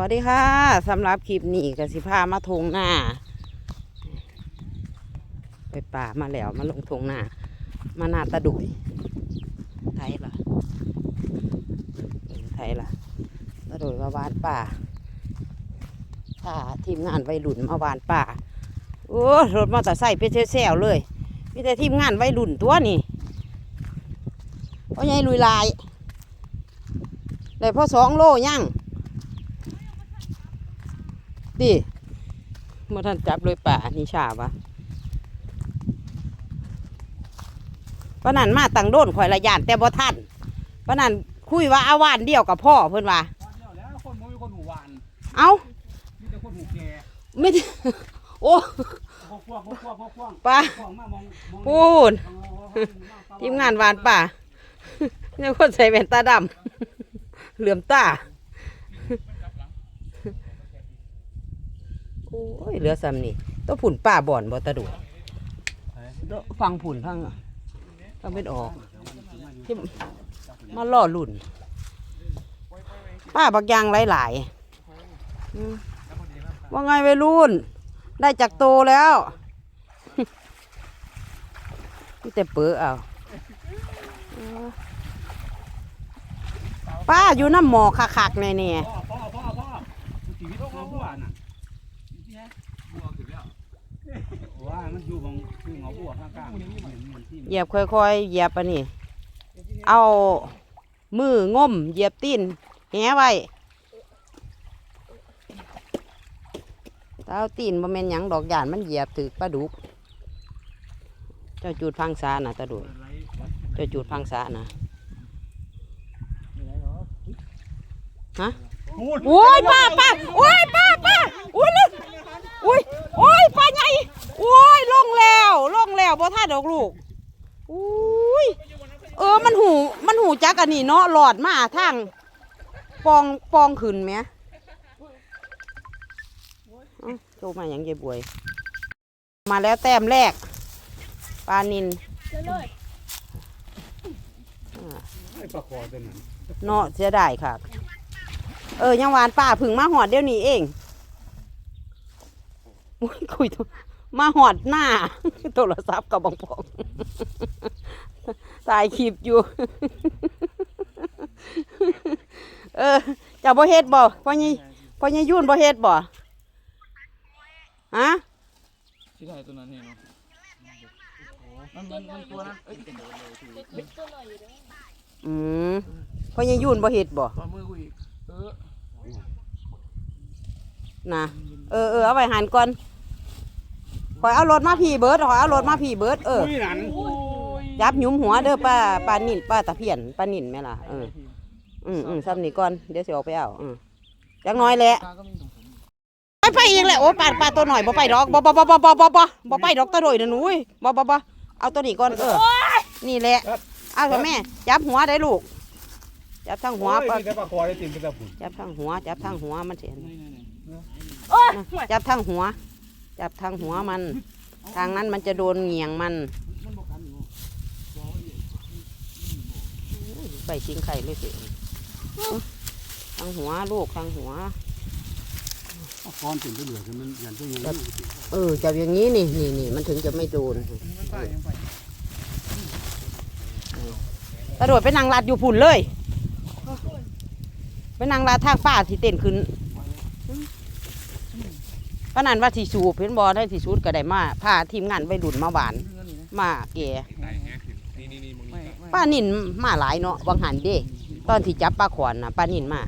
วัสดีค่ะสำหรับคลิปนี้กสิพามาทงหน้า ไปป่ามาแล้วมาลงทงหน้า มาหน้าตะดุยไทยล่ะไทยล่ะตะดุยมาวานป่าถ้าทีมงานวัยรุ่นมาวานป่าโอ้รถมอเตอร์ไซค์ไปเซลเลยมีแต่ทีมงานวัยรุ่นตัวนี่เพราะไงลุยลายได้พอสองโลยัง ดิเมื่อท่านจับเลยป่านี่ชาบะปะนันมาตังโดนข่อยละยานแต่บ่ท่านปะนันคุยว่าอาวานเดียวกับพ่อเพิ่นว่าวันเดียวแล้วคนบ่มีคนหูหวานเอ้ามีแต่คนหูแก่ไม่ได้โอ้พวกพวกพวกพวกพวกพวกป้าพวกมามองมองพูดทีมงานหวานป่าเนี่ยคนใส่แว่นตาดำเหลื่อมตา โอ้ยเหลือซ้ำนี่ต้องผุ่นป่าบ่อนบ่ตะดุต้องฟังผุ่นพังอะฟังเป็นออกที่มาล่อลุ่น ป้าบักยางหลายๆอืมว่าไงวัยรุ่น ได้จากโตแล้วนี่แต่เปื้อเอาเออป้าอยู่น้ำหมอคักๆในนี่พ่อพ่อพ่อพ่อชีวิตของผู้อ่านน่ะ ว่ามันอยู่ของคือหงอบัวข้างๆมันมันที่เหยียบค่อยๆเหยียบอันนี้ เอามือง่มเหยียบตีนแหไว้ถ้าตีนบ่แม่นหยังดอกหยานมันเหยียบถือปลาดุก เจ้าจูดพังษาน่ะตาดุยเจ้าจูดพังษาน่ะฮะโอ้ยป้าป้าโอ้ยป้าป้าโอ้ยลึกโอ้ย โอ้ยป้าใหญ่โอ้ยลงแล้วลงแล้วบ่ท่าดอกลูกโอ้ยเออมันหูมันหูจักอันนี้เนาะหลอดมาทางปองปองขึ้นไหมเอ้าโจมาอย่างเยบวย มาแล้วแต้มแรกปลานินไอ้ปลาคอตัวนั้นเนาะเสียดายค่ะ เออยังหวานป่าผึ่งมาหอดเดี๋ยวนี้เอง อุ๊ยคุยโทรมาหอดหน้า โทรศัพท์กับบองปองถ่ายคลิปอยู่ เออเจะบ่เฮ็ดบ่พ่อยี่พ่อยี่ยุ่นบ่เฮ็ดบ่ฮะที่ไหนตัวนั้นนี่เนาะมันมันมันตัวนั้นเอ้ยอืมพ่อยี่ยุ่นบ่เฮ็ดบ่ปลามือกูอีกเออ นะเออเออเอาไว้หันก่อนขอยเอารถมาพี่เบิร์ดขอยเอารถมาพี่เบิร์ดเอออุ้ยนั่นโอ้ยยับหยุมหัวเด้อป้าป้านิ่นป้าตะเพียนป้านิ่นแม่ล่ะเอออืมอืมซ้ำนี่ก่อนเดี๋ยวสิออกไปเอาอืมจักหน้อยแหละปลาก็มีตรงผมไปไปอีกแหละโอ้ป้าป้าตัวหน่อยบ่ไปดอกบ่บ่บ่บ่บ่บ่บ่บ่ไปดอกตัวโดยนะหนูเว้ยบ่บ่บ่เอาตัวนี้ก่อนเออ นี่แหละเอาเถอะแม่จับหัวได้ลูกจับทั้งหัวโอ้ยป้ามีแต่ปลาคอได้ติ่มไปแต่ผุนจับทั้งหัวจับทั้งหัวมันเสีย นี่นี่นี่จับทั้งหัว จับทั้งหัวมัน ทางนั้นมันจะโดนเหงียงมันมันบอกกันอยู่ใบชิงไข่เลยสิทางหัวลูกทางหัวเอาคอนติ่มไปเหลือคือมันยันตัวยังอยู่เออจับอย่างนี้นี่นี่นี่มันถึงจะไม่โดนมันไปยังไปกระโดดไปนางลาดอยู่พุ่นเลย ไปนางลาดทางป้าที่เต้นขึ้น ป้านันว่าสีสูบเห็นบอได้สีสูดก็ได้มาพาทีมงานไปดุนมาหวาน มาเก๋นี่นี่นี่มึงไม่ไม่ป้านินมาหลายเนาะวังหันเด้ตอนที่จับปลาขวานนะป้านินมา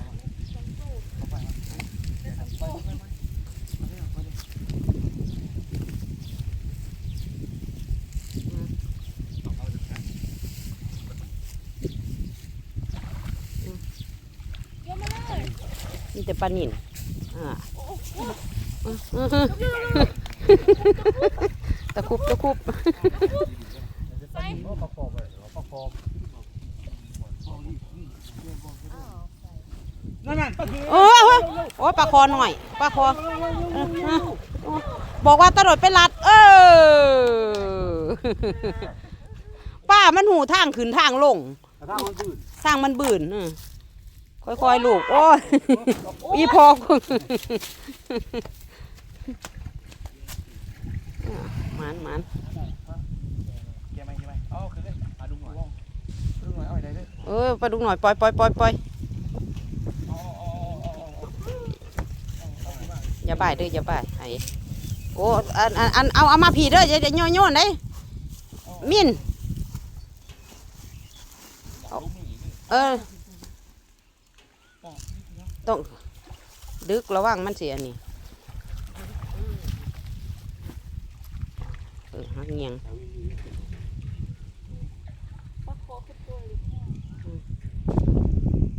นี่แต่ปลานินอ่า ตะคุบตะคุบประกอบไปประกอบนั่นนั่นปลาคือโอ้โหโอ้ปลาคอหน่อยปลาคอเออเออบอกว่าตะโดดไปลัด เออป้ามันหูทางขึ้นทางลงกระทั่งมันตื่นทางมันบืนเออค่อยๆลูก โอ้ยอีพอกู หมันหมันแกไหมแกไหมเอาคือได้อาดุงหน่อยอาดุงหน่อยเอาไปได้เลยเออปลาดุกหน่อยปล่อยปล่อยปล่อยปล่อยอย่าบ่ายเด้ออย่าบ่ายไอ้โอ้อันอันอันเอาเอามาผีเด้ออย่าอย่าโยนโยนได้มินเอาลูกนี่เออต้องดึกระวังมันเสียนี่ ออหักเงียง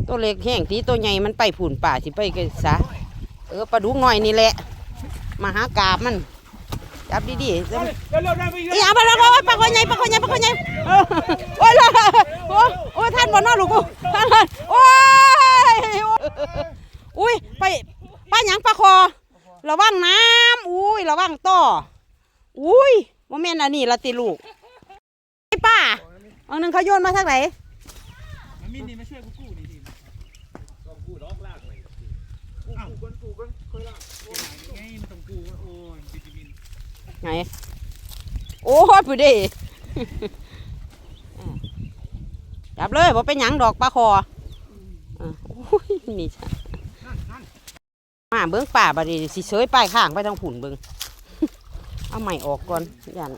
ตัวเล็กแห้งทีตัวใหญ่มันไปผุ่นป่าสิไปกันซะเออปลาดุกหน่อยนี่แหละ มาหากาบมันจับดีๆจับเร็วเร็วได้ไปอีกอีเอาไปแล้วโอ้ยปลาคอใหญ่ปลาคอใหญ่ปลาคอใหญ่เออโอ้ยเลยโอ้ยโอ้ยท่านบ่นอนลูกกูท่านเลยโอ้ยอุ้ยไปป้าหยังปลาคอระวังน้ำอุ้ยระวังต่ออุ้ย โมเมนอันนี้ละติลูกไอ้ป้าอันนึงเขาโยนมาทางไหนมันมินนี่มาช่วยกูกู้นี่ดิต้องกู้ล็อกลากเลยกู้กันกู้กันค่อยลากโอ้ยไงมันต้องกู้โอ้ยวิตามินไงโอ้ยผู้ดีจับเลยบ่เป็นหยังดอกปลาคออะโอ้ยนี่จ้ะนั่นมาเบิ้องป่าบัดนี้สิเสยป้ายข้างไปทางผุนเบิ้อง เอาใหม่ออกก่อนยัน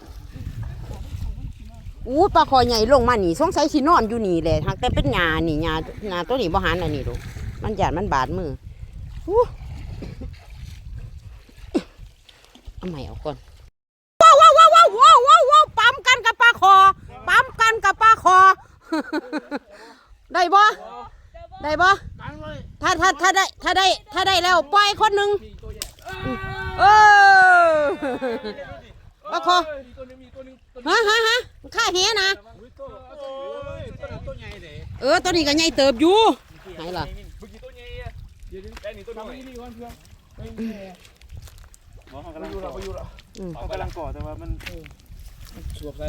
อู้ปลาคอใหญ่ลงมานี่สงสัยสินอนอยู่นี่แหละหากแต่เป็นหญ้านี่หญ้าหญ้าตัวนี้บ่หันอันนี้ดูมันหยาดมันบาดมืออู้เอาใหม่ออกก่อนว้าวว้าวว้าวว้าวว้าวว้าวปั๊มกันกับปลาคอปั๊มกันกับปลาคอ ได้บ่ได้บ่ถ้าถ้าถ้าได้ถ้าได้ถ้าได้แล้วปล่อยคนหนึ่งเออ ปลาคอฮะฮะฮะข้าเฮนะ เออตัวนี้ก็ใหญ่เติบอยู่ไหนล่ะบอกเขากำลังก่อเขากำลังก่อแต่ว่ามันมันสวบใส่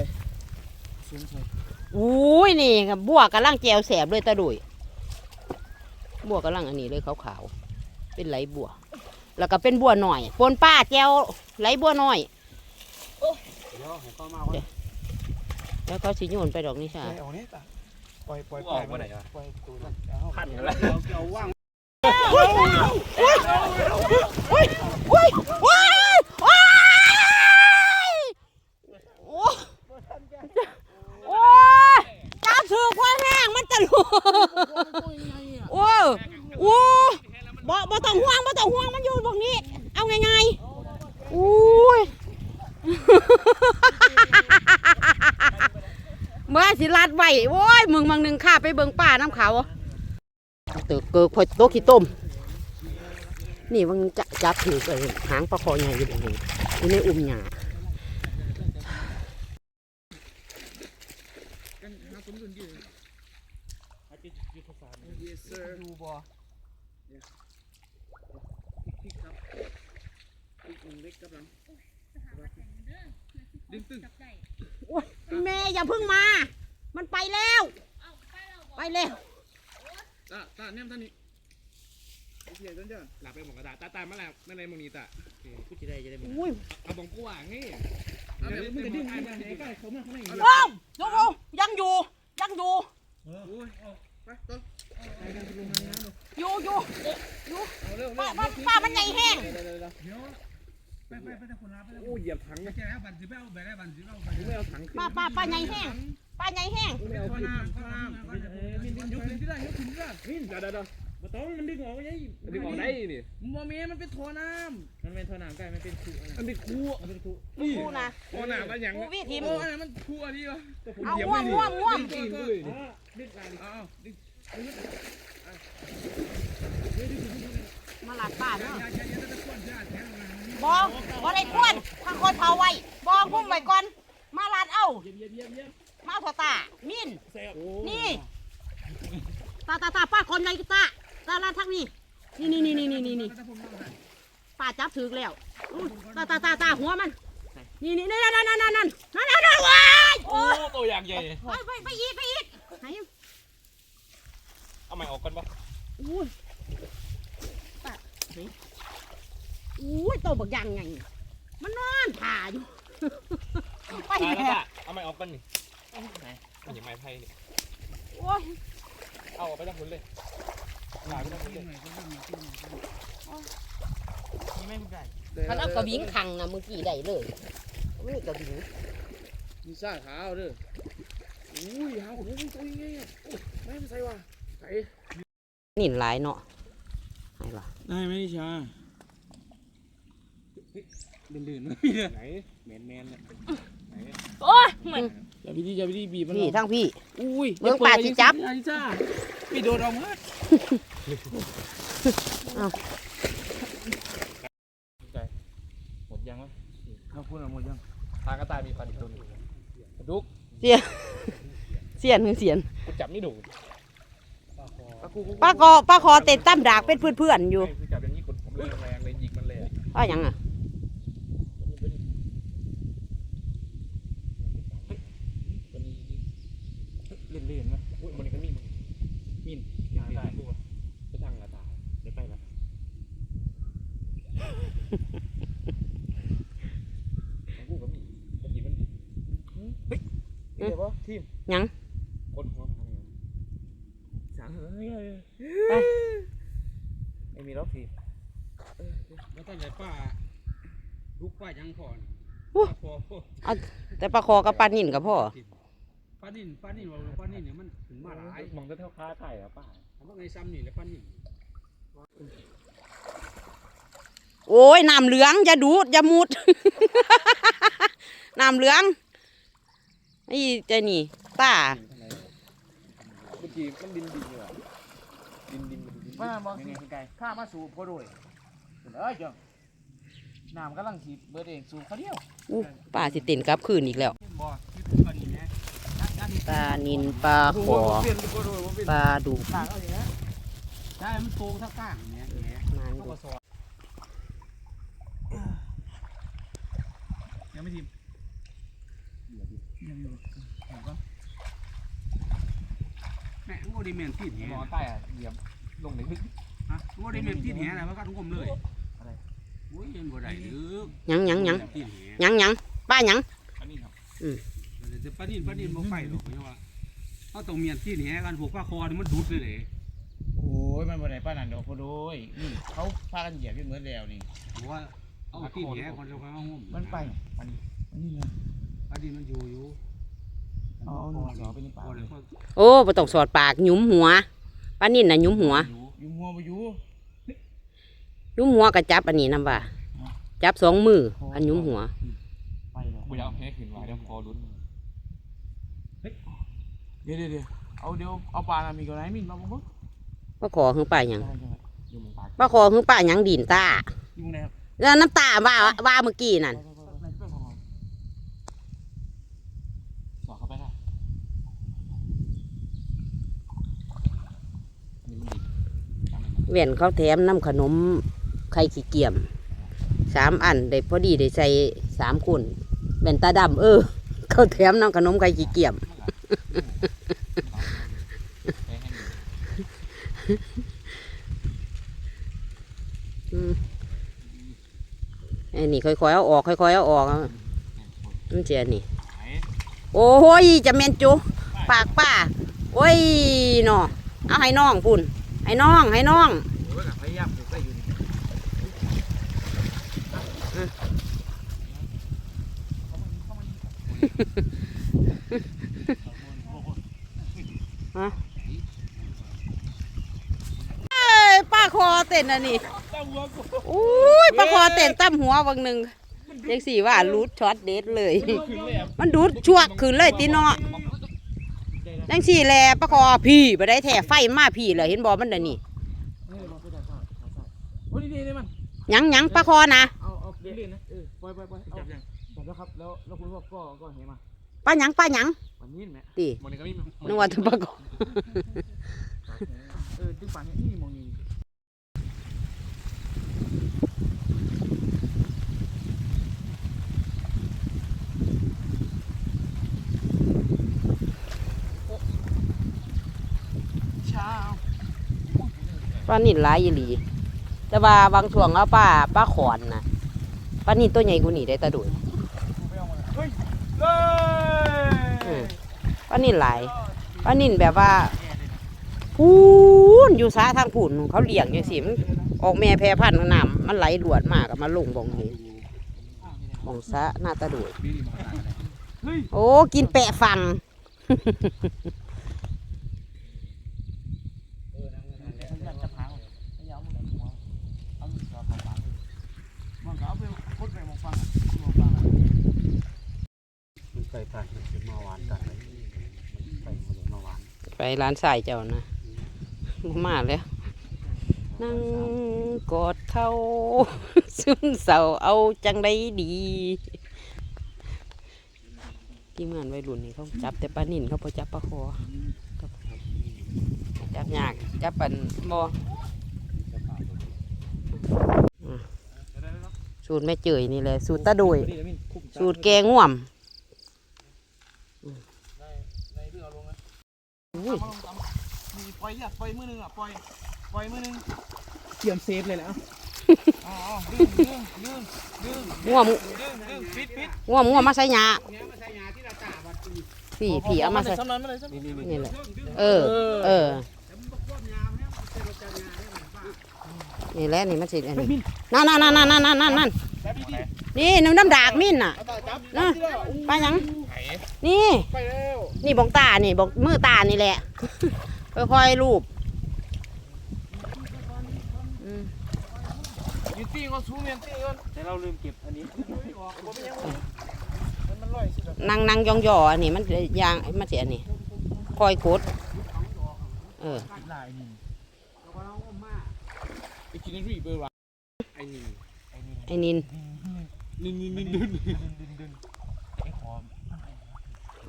สวมใส่อุ้ยนี่ครับบัวกำลังแจวแสบเลยตาดุยบัวกำลังอันนี้เลยขาวๆเป็นไหลบัวแล้วก็เป็นบัวหน่อยปนป้าแจว ไหลบัวหน่อยเดี๋ยวให้เข้ามาก่อนแล้วเขาสิโยนไปดอกนี่ใช่ปล่อยออกนี่ตาปล่อยปล่อยปล่อยปล่อยปล่อยตัวนั้นขันอะไรเอาว่างอุ้ยอุ้ยอุ้ยอุ้ยอุ้ยโอ้โอ้ยจับถือควายแห้งมันจะหลุดโอ้โอ้บ่บ่ต้องห่วงบ่ต้องห่วงมันอยู่ตรงนี้ เอาไงายๆ อุ้ยเมื่อสิลัดไว้โอ้ยมึงมังหนึ่งข้าไปเบิงป่าน้ำเขาเติกเกิกพอโตขี้ต้ม นี่มันจะจับถือไปหางปลาคอใหญ่อยู่ตรงนี้อยู่ในอุ้มหยา ดูบอพริกครับพริกหนึ่งเล็กครับหลัง ดึงตึงแม่อย่าเพิ่งมา มันไปแล้วไปแล้ว ตาตาเนี่ยท่านนี้เสียต้นจ้ะหลับไปหมดกระดาษตาตามาแล้วไม่ไรมองนี้ตาพูดที่ใดจะได้อุ้ยเอาบองกูว่างนี่เอาเดี๋ยวมึงจะดิ้นมาไหนก็เขามาข้างในโอ้ยโยโย่ยังอยู่ ยังอยู่ โอ้ยไปต้นไปกันลงมาน้ำอยู่อยู่เอาเร็วป้าป้าป้ามันใหญ่แห้งเดี๋ยว ไปไปไปทางคนรับไปทางโอ้เหยียบถังไปแก้บันสิไปเอาไปได้บันสิไปเอาไปไม่เอาถังขึ้นป้าป้าป้าใหญ่แห้งป้าใหญ่แห้งไม่เอาข้อขึ้นน้ำข้อน้ำมินยกขึ้นที่ได้ยกขึ้นที่ได้นี่เดี๋ยวเดี๋ยวมาต้องมันดึงออกยัยดึงออกได้นี่มัวเมียมันเป็นท่อน้ำมันเป็นท่อน้ำใกล้มันเป็นคูมันเป็นคู่มันเป็นคูนี่กูนะโอ้หนามันยังกูวิทีมโอ้ยมันคูอันนี้เหรอเอาม่วงม่วงม่วงกินเลยดึกอะไรอ้าวดึกมาหลัดป้าเนาะ บ่บ่ได้กวนทางคนเผาไว้บ่พุ่มไว้ก่อน มาลาดเอามาเอาตามินนี่ตาตาตาป้าคนใหญ่ตาตาลาทักนี่นี่นี่นี่นี่นี่นี่ป้าจับถือแล้วตาตาตาตาหัวมันนี่นี่นั่นนั่นนั่นนั่นนั่นนั่นนั่นว้ายโอ้ตัวอย่างใหญ่ไปไปไปอีกไปอีกไหนเอาใหม่ออกก่อนปะอุ้ยป้า อุ้ยโตบักยังไง มันนอนถ่าอยู่ ไปตายแล้วแล้ป่ะเอาไม้ออกกันนี่ไหน มันอย่างไม้ไผ่นี่โอ้ยเอาออกไปทั้งผลเลยตายไปทั้งผลเลยนี่ไม่มึงได้คันเอากระวิงขังนะเมื่อกี้ได้เลยไม่กระวิงมีซ่าขาวเด้ออุ้ยหางของมึงตัวยังไงอะโอ้ยแม่ไม่ใส่ว่ะใส่นี่หลายเนาะให้ล่ะได้ไหมนิชา ลื่นๆมั้ยพี่เนี่ยไหนแมนแมนเนี่ยไหนโอ้ยมันอย่าพี่ดีอย่าพี่ดีบีบมันพี่ทั้งพี่ อุ้ยเบิ่งปลาสิจับ ไอ้จ้าพี่โดดออกมาหมดยังวะเอาพูดเอาหมดยังทางกระต่ายมีฟันอีกตัวหนึงกระดุกเสียนเสียนคือเสียนกูจับไม่ดูปลากูกูป้าคอป้าคอเต็นตั้มดากเป็นเพื่อนๆอยู่ไม่คือจับอย่างนี้กดผมเลยแรงเลยยิงมันเลยอะป้าหยังอะ ตัวนี้ ลื่นๆมั้ย อุ้ยมันนี่ก็มีมัน มิน ทางกระต่ายพูดว่าไปทางกระต่ายเดี๋ยวไปละของกูก็มีเมื่อกี้มันเฮ้ยเดี๋ยวปะ ทีมหยังกดหัวมันอะไรวะสั่งเฮ้ยไปไม่มีล็อกทีมแล้วตั้งใจป้าลูกป้ายังพอนะโอ้ป้าพอเอาแต่ป้าคอกับป้านิ่นกับพ่อป้านิ่นป้านิ่นว่าป้านิ่นเนี่ยมันถึงมาหลายมองจะเท่าค้าไก่อะป้าผมว่าไงซ้ำนี่แหละป้านิ่นโอ้ยน้ำเหลืองอย่าดูดอย่ามุดน้ำเหลือง ไอ้เจนี่ป้าเมื่อกี้มันดินดินอยู่อะดินดินดินดินมาบอกสิไก่ข้ามาสูบพอด้วยเอ้ยจังน้ำกำลังขีดเบิดเองสูบเขาเดียวอู้ป้าสิเต้นกลับคืนอีกแล้วบ่ที่ถึงป้านิ่นนะด้านนี้ปลานินปลาขอเปลี่ยนพอดูว่าเปลี่ยนปลาดุกหนักเอาอย่างเงี้ยได้มันโตเท่าก้างเนี่ยเนี่ยมันดุยังไม่ทีม ยังอยู่เห็นปะแม่โมดิเมนติดแหมองใต้อะเหยียบลงในลึกฮะโมดิเมนติดแหอะไรวะก็ทุกคนเลยอะไรโอ้ยยังบ่ได้หรือหยังหยังหยังติดแหหยังหยังป้าหยังอันนี้ครับแต่ป้าดินป้าดินบ่ไปหรอกเพราะว่าเขาต้องเมียนติดแหกันพวกป้าคอนี่มันดุดเลยเลยโอ้ยมันบ่ได้ป้านันดอกพอด้วยนี่เขาพากันเหยียบอยู่เหมือนแล้วนี่เพราะว่าเอาติดแหคนจะไปเอาห่มมันไปมันมันนี่นะ ป้าดินมันอยู่อยู่เอาเอาหนูสอไปในปากบ่ได้เขาโอ้บ่ต้องสอดปากหยุมหัวป้านินน่ะหยุมหัวอยู่อยู่มัวไปอยู่หยุมหัวกับจับอันนี้นำว่าจับสองมืออันหยุมหัว ไปแล้วกูอยากเอาแพ้ขึ้นไว้เดี๋ยวคอลุ้นเดี๋ยวเดี๋ยวเดี๋ยวเอาเดี๋ยวเอาปลาน่ะมีกับไหนมินมาบ่ป้าขอคือป้าหยังใช่ใช่อยู่มึงปากป้าขอคือป้าหยังดินตาอยู่ไหนครับแล้วน้ำตาว่าว่าเมื่อกี้นั่น ไปไปไปไปไปของเรา สอดเข้าไปได้อันนี้มันดิ เวียนเขาแถมน้ำขนมไข่ขี้เกียมสามอันได้พอดีได้ใส่สามคนแว่นตาดำเออ เขาแถมน้ำขนมไข่ขี้เกียมแพ้ให้ดูอืมไอ้นี่ค่อยๆเอาออกค่อยๆเอาออกมันเจียนี่ โอ้ยจะเมนจุปากป้าโอ้ยเนาะเอาให้น้องพุ่น ให้น้องให้น้องเดี๋ยวว่าพยายามถูกได้อยู่นี่เอ้ยป้าคอเต้นอันนี้อุ้ยป้าคอเต้นตั้มหัวบางหนึ่งเรียกสี่ว่ารูดช็อตเด็ดเลย มันดูดชั่วขึ้นเลยตีเนาะ จังสี่แลป้าคอพี่ไปได้แท้ไฟมาพี่เลยเห็นบอมันเดี๋ยนี้เฮ้ยเราไปได้ข้าวข้าวข้าวโอ้ยดีๆเลยมันหยังหยังป้าคอนะเอาเอาเล่นนะเออปล่อยปล่อยปล่อยเอาจับยังจับแล้วครับแล้วแล้วคุณพ่อก็ก็เห็นมาป้าหยังป้าหยังวันนี้แม่ตีมันนี่ก็มีนึกว่าจะป้าคอเออดึงป่านนี้นี่มองนี่ เช้าลานินหลายอีหลี แต่ว่าบางช่วงเอาป้าป้าขอนนะปลานินตัวใหญ่กว่านี้ได้ตาดุยเฮ้ยเลยอืมปลานินหลายปลานินแบบว่าพูนอยู่สาทางพูนเขาเลี้ยงอย่างสิมันออกแม่แพร่พันธุ์น้ำมันไหลหลวดมากกับมาลงบองนี้บองสะหน้าตาดุยเฮ้ยโอ้กินแปะฟัง จะพังยาวมึงหัวเอามือสอดเข้าปากมันก็เอาไปพดไปมองฟังมองฟัง มันไปผ่านมันจะมาหวานกันเลยมันไปหมดเลยมาหวาน ไป ร้านสายเจ้านะบ่มาแล้ว นั่งกอดเขาซึมเศร้าเอาจังได้ดีที่งานวัยรุ่นนี่เขาจับแต่ปลานิ่นเขาพอจับปลาคอครับจับยากจับปันบอสูตรแม่เจยนี่แหละสูตรตาโดยสูตรแกงง่วม ในเรื่องเอาลงนะ อุ้ยมาลงตำมีปล่อยอะปล่อยมือหนึงอะปล่อยปล่อยมือหนึงเตรียมเซฟเลยแล้วอ๋อดึงดึงดึงดึงง่วมดึงดึงปิดปิดง่วมง่วมมาใส่หยาเนี้ยมาใช้ยาที่เราตาบัดปีผีผีเอามาใส่สำนันมาเลยสำนันนี่นี่นี่แหละเออ เออแต่มันบอกว่ายามเนี่ยมันเป็นเราจะยาได้หรือเปล่านี่แหละนี่มันสิอันนี้นั่นนั่นนั่นนั่นนั่นนั่นนั่นแบบนี้ดินี่น้ำน้ำดากมิ้นน่ะเอาตาจับนะไปหยังไข่นี่ไปแล้ว นี่บองตานี่บองมือตานี่แหละ ค่อยๆรูปอืมยืนตีก็สูงยืนตีก็แต่เราลืมเก็บอันนี้มันมันลอยสิครับนั่งนั่งยองยอๆอันนี้มันยางมันเสียอันนี้คอยกดเออลายนี่เราก็เอามาไปกินรีเบอร์วะไอ้นี่ไอ้นินนี่นี่นี่นี่ดึงดึงดึงไอ้หอม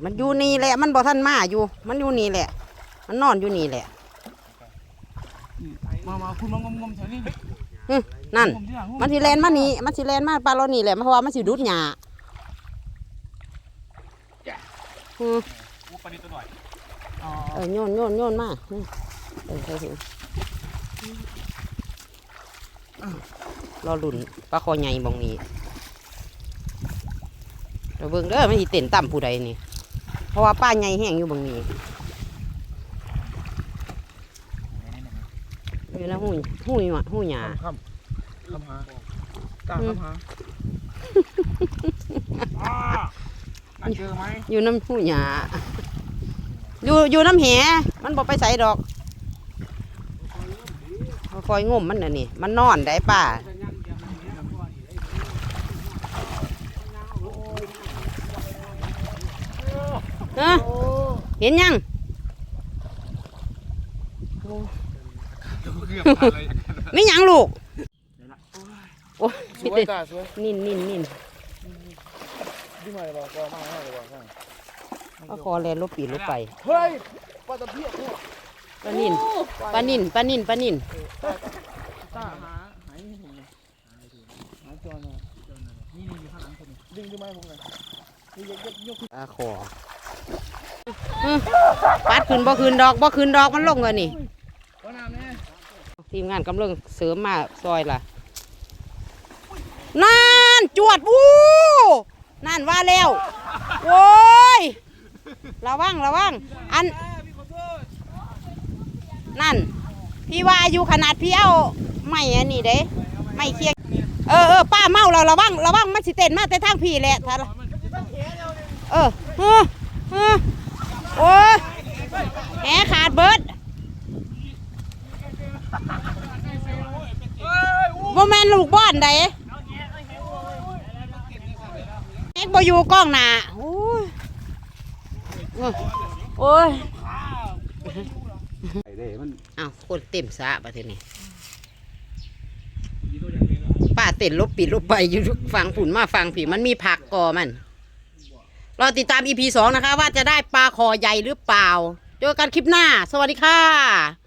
มันอยู่นี่แหละ มันบ่ทันมาอยู่ มันอยู่นี่แหละ มันนอนอยู่นี่แหละมามาคุณมางมงมแถวนี้ฮึนั่นงมที่หลังมันสิแลนมานี่มันสิแลนมาปลาเรานี่แหละเพราะว่ามันสิดูดหญ้าอืออู้ปนิดตัวหน่อยอ๋อเออโยนโยนโยนมาอืมเออเออเออรอลุ่นปลาคอใหญ่บองนี้เดี๋ยวเบิ่งเด้อมันสิเต้นต่ำผู้ใดนี่ เพราะว่าป้าใหญ่แห้งอยู่บางนี้อยู่นะหูยหูยหวะหูหยาคำคำหาตาคำหาอ่าน่าเจอไหมอยู่น้ำหูหยาอยู่อยู่น้ำแหมันบอกไปใส่ดอกคอยงมมันน่ะนี่ มันนอนได้ป่า เอ้อเห็นยังเกือบอะไรไม่ยังลูกโอ้ยสวยตาสวยนินนินนินดึงมาเลยบอกว่ามาให้เลยบอกว่าเอาคอแลนลบปีลบไป เฮ้ยปลาตะเพียพวกปลานินปลานินปลานินปลานินตาหาหายให้ผมเลยหาจอหน่อยนี่นี่อยู่ข้างหลังผมดึงดึงมาให้ผมหน่อยนี่ยกยกยกปลาคออื้อ ปัดขึ้นบ่ขึ้นดอกบ่ขึ้นดอกมันลงเลยนี่ทีมงานกำลังเสริมมาซอยล่ะนั่นจวดวู้นั่นว่าแล้วโว้ยระวังระวังอันนั่น พี่ว่าอยู่ขนาดพี่เอาไม่อันนี้เด้ไม่เคียงเออเออป้าเมาแล้วระวังระวังมันสิเต้นมาแต่ทางพี่แหละถ้าเออเออเออโอ้ยแหขาดเบิด บ่แม่นลูกบ้านใดเอ็ กบ่อยู่กล้องหนาโอ้ยโอ้ยโอ้ยไอ้เด้มันอ้าวคนเต็มสระประเทศนี้ป้าเต้นลบปิดลบไปอยู่ฟังผุนมาฟังผีมันมีผักกอมันรอติดตามอีพีสองนะคะ ว่าจะได้ปลาคอใหญ่หรือเปล่า เจอกันคลิปหน้า สวัสดีค่ะ